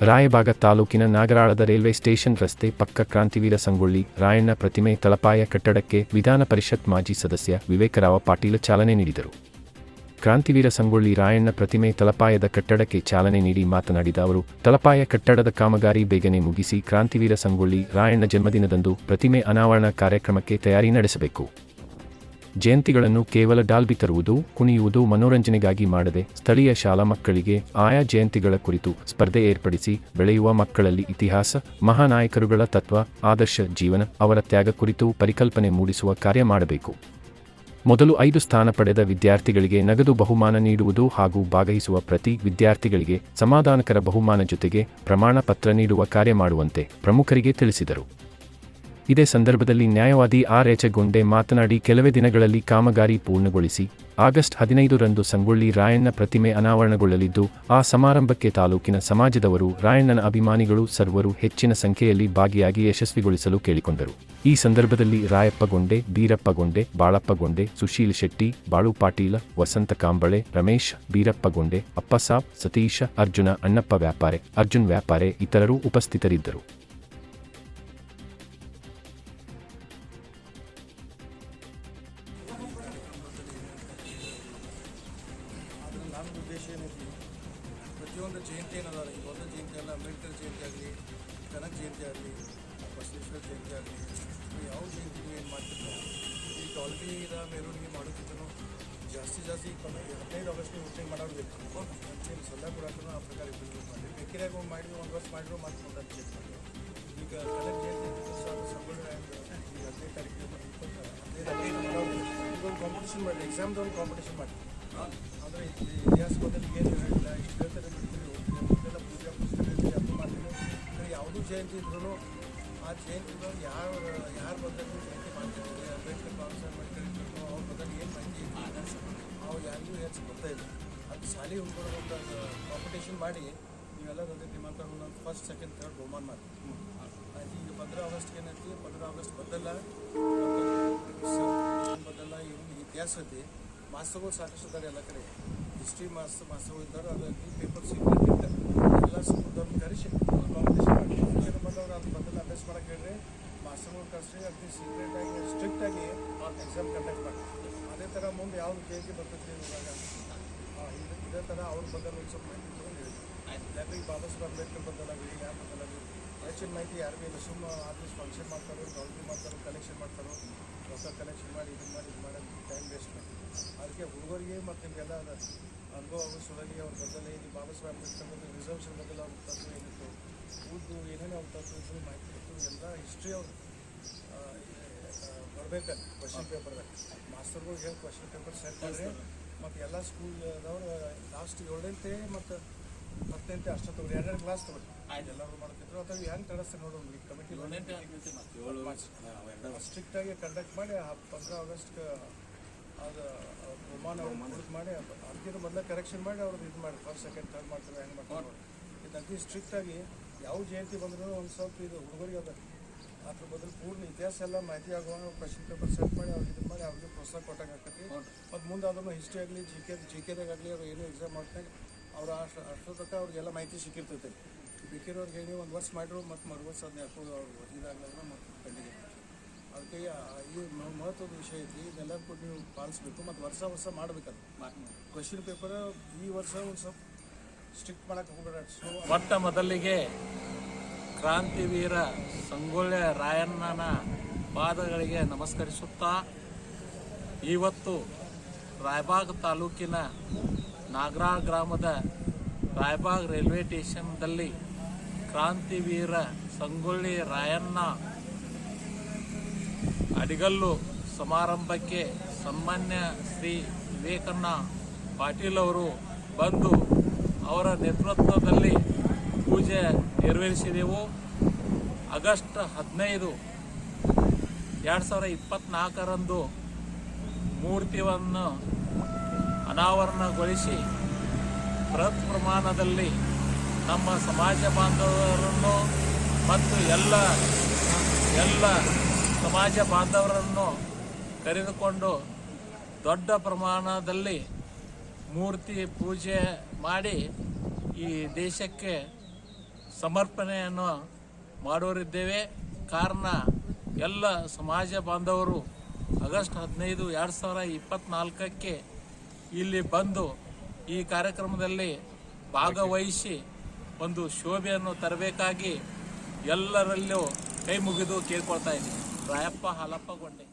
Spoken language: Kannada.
ರಾಯಬಾಗ ತಾಲೂಕಿನ ನಾಗರಾಳದ ರೈಲ್ವೆ ಸ್ಟೇಷನ್ ರಸ್ತೆ ಪಕ್ಕ ಕ್ರಾಂತಿವೀರ ಸಂಗೊಳ್ಳಿ, ರಾಯಣ್ಣ ಪ್ರತಿಮೆ ತಳಪಾಯ ಕಟ್ಟಡಕ್ಕೆ ವಿಧಾನ ಪರಿಷತ್ ಮಾಜಿ ಸದಸ್ಯ ವಿವೇಕರಾವ ಪಾಟೀಲ ಚಾಲನೆ ನೀಡಿದರು. ಕ್ರಾಂತಿವೀರ ಸಂಗೊಳ್ಳಿ, ರಾಯಣ್ಣ ಪ್ರತಿಮೆ ತಲಪಾಯದ ಕಟ್ಟಡಕ್ಕೆ ಚಾಲನೆ ನೀಡಿ ಮಾತನಾಡಿದ ಅವರು ತಲಪಾಯ ಕಟ್ಟಡದ ಕಾಮಗಾರಿ ಬೇಗನೆ ಮುಗಿಸಿ ಕ್ರಾಂತಿವೀರ ಸಂಗೊಳ್ಳಿ, ರಾಯಣ್ಣ ಜನ್ಮದಿನದಂದು ಪ್ರತಿಮೆ ಅನಾವರಣ ಕಾರ್ಯಕ್ರಮಕ್ಕೆ ತಯಾರಿ ನಡೆಸಬೇಕು. ಜಯಂತಿಗಳನ್ನು ಕೇವಲ ಡಾಲ್ಬಿ ತರುವುದು, ಕುಣಿಯುವುದು ಮನೋರಂಜನೆಗಾಗಿ ಮಾಡದೆ ಸ್ಥಳೀಯ ಶಾಲಾ ಮಕ್ಕಳಿಗೆ ಆಯಾ ಜಯಂತಿಗಳ ಕುರಿತು ಸ್ಪರ್ಧೆ ಏರ್ಪಡಿಸಿ ಬೆಳೆಯುವ ಮಕ್ಕಳಲ್ಲಿ ಇತಿಹಾಸ, ಮಹಾನಾಯಕರುಗಳ ತತ್ವ, ಆದರ್ಶ ಜೀವನ, ಅವರ ತ್ಯಾಗ ಕುರಿತು ಪರಿಕಲ್ಪನೆ ಮೂಡಿಸುವ ಕಾರ್ಯ ಮಾಡಬೇಕು. ಮೊದಲು ಐದು ಸ್ಥಾನ ಪಡೆದ ವಿದ್ಯಾರ್ಥಿಗಳಿಗೆ ನಗದು ಬಹುಮಾನ ನೀಡುವುದು ಹಾಗೂ ಭಾಗವಹಿಸುವ ಪ್ರತಿ ವಿದ್ಯಾರ್ಥಿಗಳಿಗೆ ಸಮಾಧಾನಕರ ಬಹುಮಾನ ಜೊತೆಗೆ ಪ್ರಮಾಣ ಪತ್ರ ನೀಡುವ ಕಾರ್ಯ ಮಾಡುವಂತೆ ಪ್ರಮುಖರಿಗೆ ತಿಳಿಸಿದರು. ಇದೇ ಸಂದರ್ಭದಲ್ಲಿ ನ್ಯಾಯವಾದಿ ಆರ್ ಎಚಗೊಂಡೆ ಮಾತನಾಡಿ ಕೆಲವೇ ದಿನಗಳಲ್ಲಿ ಕಾಮಗಾರಿ ಪೂರ್ಣಗೊಳಿಸಿ ಆಗಸ್ಟ್ ಹದಿನೈದರಂದು ಸಂಗೊಳ್ಳಿ ರಾಯಣ್ಣ ಪ್ರತಿಮೆ ಅನಾವರಣಗೊಳ್ಳಲಿದ್ದು, ಆ ಸಮಾರಂಭಕ್ಕೆ ತಾಲೂಕಿನ ಸಮಾಜದವರು, ರಾಯಣ್ಣನ ಅಭಿಮಾನಿಗಳು, ಸರ್ವರು ಹೆಚ್ಚಿನ ಸಂಖ್ಯೆಯಲ್ಲಿ ಭಾಗಿಯಾಗಿ ಯಶಸ್ವಿಗೊಳಿಸಲು ಕೇಳಿಕೊಂಡರು. ಈ ಸಂದರ್ಭದಲ್ಲಿ ರಾಯಪ್ಪಗೊಂಡೆ, ಬೀರಪ್ಪಗೊಂಡೆ, ಬಾಳಪ್ಪಗೊಂಡೆ, ಸುಶೀಲ್ ಶೆಟ್ಟಿ, ಬಾಳು ಪಾಟೀಲ, ವಸಂತ ಕಾಂಬಳೆ, ರಮೇಶ್, ಬೀರಪ್ಪಗೊಂಡೆ ಅಪ್ಪಸಾಬ್ ಸತೀಶ, ಅರ್ಜುನ, ಅಣ್ಣಪ್ಪ ವ್ಯಾಪಾರೆ, ಅರ್ಜುನ್ ವ್ಯಾಪಾರೆ ಇತರರು ಉಪಸ್ಥಿತರಿದ್ದರು. ಏನೈತಿ ಪ್ರತಿಯೊಂದು ಜಯಂತಿ ಏನದ ಈಗ ಒಂದು ಜಯಂತಿ ಅಲ್ಲ ಅಂಬೇಡ್ಕರ್ ಜಯಂತಿ ಆಗಲಿ ಕನಕ ಜಯಂತಿ ಆಗಲಿ ಬಸವೇಶ್ವರ ಜಯಂತಿ ಆಗಲಿ ಯಾವ ಜಯಂತಿ ಏನು ಮಾಡ್ತಿರ್ತಾರೆ ಈಗ ಆಲ್ರೆಡಿ ಮೆರವಣಿಗೆ ಮಾಡುತ್ತಿದ್ದನು ಜಾಸ್ತಿ ಜಾಸ್ತಿ ಈಗ ಹದಿನೈದು ಆಗಸ್ಟ್ ವೋಟಿಂಗ್ ಮಾಡೋರು ಬೇಕು ಅಂತೇಳಿ ಸಲಹೆ ಕೂಡ ಆ ಪ್ರಕಾರ ಮಾಡಿ ಬೇಕಿರಾಗ ಮಾಡಿದ್ರು ಒಂದು ವರ್ಷ ಮಾಡಿದ್ರು ಮುಂದೆ ಚೇಂಜ್ ಮಾಡಿ ಈಗ ಕನಕ ಜಯಂತಿ ಹದಿನೈದು ತಾರೀಕು ಇಪ್ಪತ್ತು ಹದಿನೈದು ಇದೊಂದು ಕಾಂಪಿಟೇಷನ್ ಮಾಡಿ ಎಕ್ಸಾಮ್ದು ಒಂದು ಕಾಂಪಿಟೇಷನ್ ಮಾಡಿ ಅಂದರೆ ಇತಿಹಾಸ ಬದಲಿಗೆ ಏನು ಹೇಳಿಲ್ಲ ಇಷ್ಟು ಹೇಳ್ತಾರೆ ಇದೆಲ್ಲ ಪೂಜೆ ಪುಸ್ತಕ ಇರ್ತೀವಿ ಅದು ಮಾಡ್ತೀವಿ ಯಾವುದೂ ಜಯಂತಿ ಇದ್ರೂ ಆ ಜಯಂತಿದವ್ರು ಯಾರು ಯಾರು ಬಂದಲ್ಲಿ ಜಯಂತಿ ಮಾಡ್ತಿರ್ತಾರೆ ಅಂಬೇಡ್ಕರ್ ಬಾಬಾ ಅವ್ರ ಬದಲು ಏನು ಮಾಹಿತಿ ಇದೆ ಅವು ಯಾರಿಗೂ ಹೆಚ್ಚು ಅದು ಶಾಲೆ ಹುಡುಗರು ಒಂದು ಕಾಂಪಿಟೇಷನ್ ಮಾಡಿ ನೀವೆಲ್ಲ ಜೊತೆ ನಿಮ್ಮಂತ ಒಂದು ಫಸ್ಟ್ ಸೆಕೆಂಡ್ ಥರ್ಡ್ ಬಹುಮಾನ ಮಾಡಿ ಆಯ್ತು ಈಗ ಪಂದ್ರ ಆಗಸ್ಟ್ಗೆ ಏನೈತಿ ಪಂದ್ರ ಆಗಸ್ಟ್ ಬದಲ್ಲ ಬದಲ್ಲ ಇವ್ರಿಗೆ ಇತಿಹಾಸ ಐತಿ ಮಾಸ್ತರ್ಗಳು ಸಾಕಷ್ಟು ಇದ್ದಾರೆ ಎಲ್ಲ ಕಡೆ. ಹಿಸ್ಟ್ರಿ ಮಾಸ್ ಮಾಸ್ತರ್ಗಳು ಇದ್ದಾರೆ ಅದರಲ್ಲಿ ಪೇಪರ್ ಸೀಕ್ರೆಟ್ ಇರ್ತಾರೆ ಎಲ್ಲ ಸ್ಕೂಲ್ದವ್ರನ್ನ ಕರೆಸಿ ಕಾಂಪಿಟೇಷನ್ ಮಾಡಿ. ಏನು ಬಂದವರು ಅದು ಬಂದಲ್ಲಿ ಅಭ್ಯಾಸ ಮಾಡಕ್ಕೆ ಹೇಳಿ ಮಾಸ್ತರ್ಗಳು ಕರೆಸಿ ಸ್ಟ್ರಿಕ್ಟ್ ಆಗಿ ಸ್ಟ್ರಿಕ್ಟಾಗಿ ಎಕ್ಸಾಮ್ ಕಂಡಕ್ಟ್ ಮಾಡಿ. ಅದೇ ಥರ ಮುಂದೆ ಯಾವ್ದು ಕೇಳಿ ಬರ್ತೈತಿ ಆ, ಇದು ಥರ ಅವ್ರ ಬಂದಲ್ಲಿ ಒಂದು ಸ್ವಲ್ಪ ಮಾಹಿತಿ ತೊಗೊಂಡು ಹೇಳಿ. ಯಾಕಂದ್ರೆ ಬರಬೇಕು ಸಾಹೇಬ್ ಅಂಬೇಡ್ಕರ್ ಬಂದಲ್ಲ ಯಾರು ಬಂದಲ್ಲ ಹೆಚ್ಚಿನ ಮಾಹಿತಿ ಯಾರು ಇಲ್ಲ. ಸುಮ್ಮ ಆಫೀಸ್ ಫಂಕ್ಷನ್ ಮಾಡ್ತಾರೆ ಗೌರ್ಮೆಂಟ್ ಮಾಡ್ತಾರೋ ಹೊಸ ಕಲೆಕ್ಷನ್ ಮಾಡಿ ಇದು ಮಾಡಿ ಇದು ಮಾಡಿ ಟೈಮ್ ವೇಸ್ಟ್ ಮಾಡಿ ಅದಕ್ಕೆ ಹುಡುಗರಿಗೆ ಮತ್ತು ನಿಮಗೆಲ್ಲ ಅನುಭವ ಸಲುವಾಗಿ ಅವ್ರ ಬದಲೇ ಇದು ಬಾಬಾ ಸಾಹೇಬ್ ಅಂಬೇಡ್ಕರ್ ಬಗ್ಗೆ ರಿಸರ್ವೇಷನ್ ಬದಲು ಅವ್ರ ತತ್ವ ಏನಿತ್ತು ಊದು ಏನೇನು ಅವ್ರ ತತ್ವ ಇದ್ರು ಮಾಹಿತಿ ಇತ್ತು ಎಲ್ಲ ಹಿಸ್ಟ್ರಿ ಅವ್ರು ಬರ್ಬೇಕು ಕ್ವಶನ್ ಪೇಪರ್ದಾಗ ಮಾಸ್ಟರ್ಗಳು ಹೇಳಿ ಕ್ವಶನ್ ಪೇಪರ್ ಸೆಟ್ ಮಾಡಿದ್ರೆ ಮತ್ತು ಎಲ್ಲ ಸ್ಕೂಲ್ದವ್ರು ಲಾಸ್ಟ್ ಏಳಂತೆ ಮತ್ತು ಹತ್ತಂತೆ ಅಷ್ಟು ತಗೊಳ್ಳಿ. ಎರಡೆರಡು ಕ್ಲಾಸ್ ತಗೊಳ್ಳಿ. ಎಲ್ಲರೂ ಮಾಡ್ತಿದ್ರು. ಅಥವಾ ಹೆಂಗೆ ತಡಸ್ತಾರೆ ನೋಡೋಣ ಈ ಕಮಿಟಿ ಸ್ಟ್ರಿಕ್ಟಾಗಿ ಕಂಡಕ್ಟ್ ಮಾಡಿ ಪಂದ್ರ ಆಗಸ್ಟ್ಗೆ ಅದು ಬಹುಮಾನ ಕೊಡೋದು ಮಾಡಿ ಅದಕ್ಕಿಂತ ಮೊದಲೇ ಕರೆಕ್ಷನ್ ಮಾಡಿ ಅವ್ರದ್ದು ಇದು ಮಾಡಿ ಫಸ್ಟ್ ಸೆಕೆಂಡ್ ಥರ್ಡ್ ಮಾಡ್ತಾರೆ ಹೆಂಗೆ ಮಾಡ್ತಾರೆ ಇದು ಅತಿ ಸ್ಟ್ರಿಕ್ಟಾಗಿ ಯಾವ ಜಯಂತಿ ಬಂದರೂ ಒಂದು ಸ್ವಲ್ಪ ಇದು ಹುಡುಗರಿಗೆ ಅದ ಅದ್ರ ಬದಲು ಪೂರ್ಣ ಇತಿಹಾಸ ಎಲ್ಲ ಮಾಹಿತಿ ಆಗುವಾಗ ಕ್ವಶನ್ ಪೇಪರ್ ಸೆಟ್ ಮಾಡಿ ಅವ್ರಿಗೆ ಇದು ಮಾಡಿ ಅವ್ರಿಗೆ ಪ್ರೋತ್ಸಾಹ ಕೊಟ್ಟಾಗ ಆಗ್ತೈತಿ. ಮತ್ತು ಮುಂದೆ ಅದನ್ನು ಹಿಸ್ಟ್ರಿ ಆಗಲಿ ಜಿ ಕೆ ಜಿ ಕೆದಾಗಲಿ ಅವ್ರು ಏನೋ ಎಕ್ಸಾಮ್ ಮಾಡ್ತಾರೆ ಅವ್ರು ಅಷ್ಟು ಅಷ್ಟೋ ತನಕ ಅವ್ರಿಗೆಲ್ಲ ಮಾಹಿತಿ ಸಿಕ್ಕಿರ್ತೈತೆ. ಬೇಕಿರೋರ್ಗೆ ಹೇಳಿ ಒಂದು ವರ್ಷ ಮಾಡಿದ್ರು ಮತ್ತು ಮರು ವರ್ಷ ಅದನ್ನ ಯಾಕೋ ಅವ್ರು ಇದಾಗಲ್ಲ ಮತ್ತು ಕಂಡಿಗೆ ಅದಕ್ಕೆ ಈ ಮಹತ್ವದ ವಿಷಯ ಐತಿ, ಇದೆಲ್ಲ ಕೂಡ ನೀವು ಪಾಲಿಸ್ಬೇಕು ಮತ್ತು ವರ್ಷ ವರ್ಷ ಮಾಡ್ಬೇಕದು. ಕ್ವಶನ್ ಪೇಪರ್ ಈ ವರ್ಷ ಒಂದು ಸ್ವಲ್ಪ ಸ್ಟ್ರಿಕ್ಟ್ ಮಾಡಕ್ಕೆ ಹೋಗ್ಬೇಡ. ಮೊಟ್ಟ ಮೊದಲಿಗೆ ಕ್ರಾಂತಿವೀರ ಸಂಗೊಳ್ಳಿ ರಾಯಣ್ಣನ ಪಾದಗಳಿಗೆ ನಮಸ್ಕರಿಸುತ್ತಾ, ಇವತ್ತು ರಾಯಬಾಗ್ ತಾಲೂಕಿನ ನಾಗರಾಳ್ ಗ್ರಾಮದ ರಾಯಬಾಗ್ ರೈಲ್ವೆ ಸ್ಟೇಷನ್ದಲ್ಲಿ ಕ್ರಾಂತಿವೀರ ಸಂಗೊಳ್ಳಿ ರಾಯಣ್ಣ ಅಡಿಗಲ್ಲು ಸಮಾರಂಭಕ್ಕೆ ಸನ್ಮಾನ್ಯ ಶ್ರೀ ವಿವೇಕಣ್ಣ ಪಾಟೀಲ್ ಅವರು ಬಂದು ಅವರ ನೇತೃತ್ವದಲ್ಲಿ ಪೂಜೆ ನೆರವೇರಿಸಿದೆವು. ಆಗಸ್ಟ್ ಹದಿನೈದು ಎರಡು ಸಾವಿರ ಇಪ್ಪತ್ತ್ನಾಲ್ಕರಂದು ಮೂರ್ತಿಯನ್ನು ಅನಾವರಣಗೊಳಿಸಿ ಬೃಹತ್ ಪ್ರಮಾಣದಲ್ಲಿ ನಮ್ಮ ಸಮಾಜ ಬಾಂಧವರನ್ನು ಮತ್ತು ಎಲ್ಲ ಎಲ್ಲ ಸಮಾಜ ಬಾಂಧವರನ್ನು ಕರೆದುಕೊಂಡು ದೊಡ್ಡ ಪ್ರಮಾಣದಲ್ಲಿ ಮೂರ್ತಿ ಪೂಜೆ ಮಾಡಿ ಈ ದೇಶಕ್ಕೆ ಸಮರ್ಪಣೆಯನ್ನು ಮಾಡೋರಿದ್ದೇವೆ ಕಾರಣ, ಎಲ್ಲ ಸಮಾಜ ಬಾಂಧವರು ಆಗಸ್ಟ್ ಹದಿನೈದು, ಎರಡು ಸಾವಿರ ಇಪ್ಪತ್ತ್ನಾಲ್ಕಕ್ಕೆ ಇಲ್ಲಿ ಬಂದು ಈ ಕಾರ್ಯಕ್ರಮದಲ್ಲಿ ಭಾಗವಹಿಸಿ ಒಂದು ಶೋಭೆಯನ್ನು ತರಬೇಕಾಗಿ ಎಲ್ಲರಲ್ಲೂ ಕೈ ಮುಗಿದು ಕೇಳ್ಕೊಳ್ತಾ ಇದ್ದೀನಿ. రాయప్ప హలప్ప కొండే.